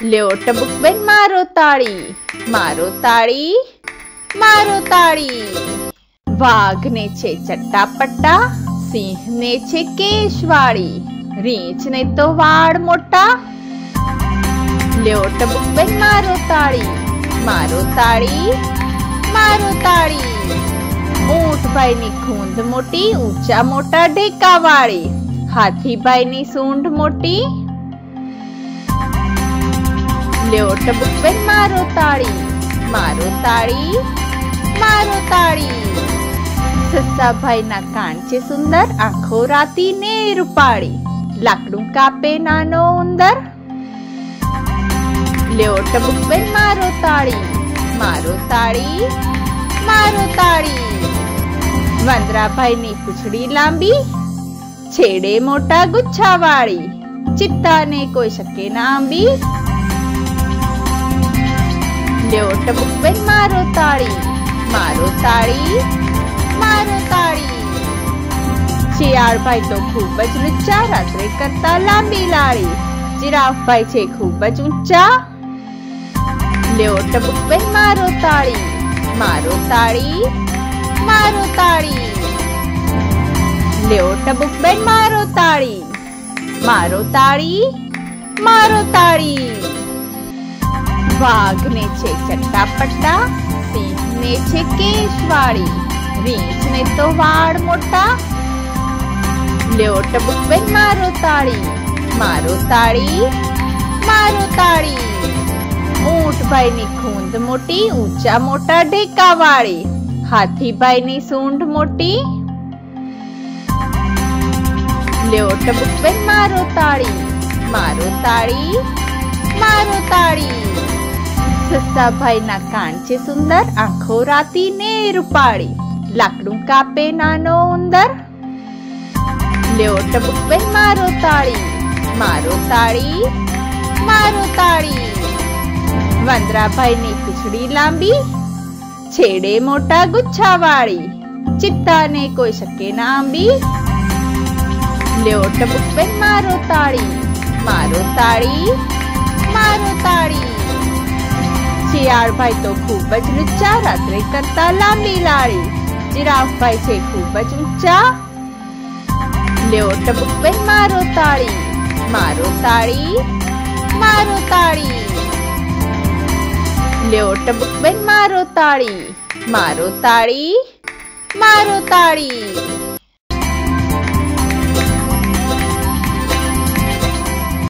લ્યો ટબુકબેન મારો તાળી મારો તાળી મારો તાળી. વાઘને છે ચટ્ટાપટ્ટા, સિંહને છે કેશવાળી, રીંછને તો વાળ મોટા. લ્યો ટબુકબેન મારો તાળી મારો તાળી મારો તાળી. ઊંટભાઈની ખૂંદ મોટી, ઊંચા મોટા ઢેકા વાળી હાથીભાઈની સૂંઢ મોટી લ્યો ટબુકબેન મારો તાળી મારો તાળી મારો તાળી સસ્સાભાઈના કાન છે સુંદર આંખો રાતી ને રૂપાળી લાકડું કાપે નાનો ઉંદર લ્યો ટબુકબેન મારો તાળી મારો તાળી મારો તાળી વાંદરાભાઈની પૂંછડી લાંબી છેડે મોટા ગુચ્છાવાળી ચિત્તાને કોઈ શકે ના આંબી લ્યો ટબુકબેન મારો તાળી મારો તાળી મારો તાળી. શિયાળભાઈ તો ખૂબ જ ઊંચા રાત્રે કરતા લાંબી લાળી. જીરાફભાઈ છે ખૂબ જ ઊંચા. લ્યો ટબુકબેન મારો તાળી મારો તાળી મારો તાળી. લ્યો ટબુકબેન મારો તાળી મારો તાળી મારો તાળી. વાઘને છે ચટ્ટાપટ્ટા, સિંહને છે કેશવાળી રીંછને તો વાળ મોટા. લ્યો ટબુકબેન મારો તાળી મારો તાળી મારો તાળી. ઊંટભાઈની ખૂંદ મોટી, ઊંચા મોટા ઢેકા વાળી હાથીભાઈની સૂંઢ મોટી. લ્યો ટબુકબેન મારો તાળી મારો તાળી મારો તાળી. સસ્સાભાઈના કાન છે સુંદર આંખો રાતી ને રૂપાળી લાકડું કાપે નાનો ઉંદર લ્યો ટબુકબેન મારો તાળી મારો તાળી મારો તાળી વાંદરાભાઈની પૂંછડી લાંબી છેડે મોટા ગુચ્છાવાળી ચિત્તાને કોઈ શકે ના આંબી લ્યો ટબુકબેન મારો તાળી મારો તાળી મારો તાળી શિયાળભાઈ તો ખૂબ જ ઊંચા રાત્રે કરતા લાંબી લાળી. જીરાફભાઈ છે ખૂબ જ ઊંચા લ્યો ટબુકબેન મારો તાળી મારો તાળી મારો તાળી. લ્યો ટબુકબેન મારો તાળી મારો તાળી મારો તાળી.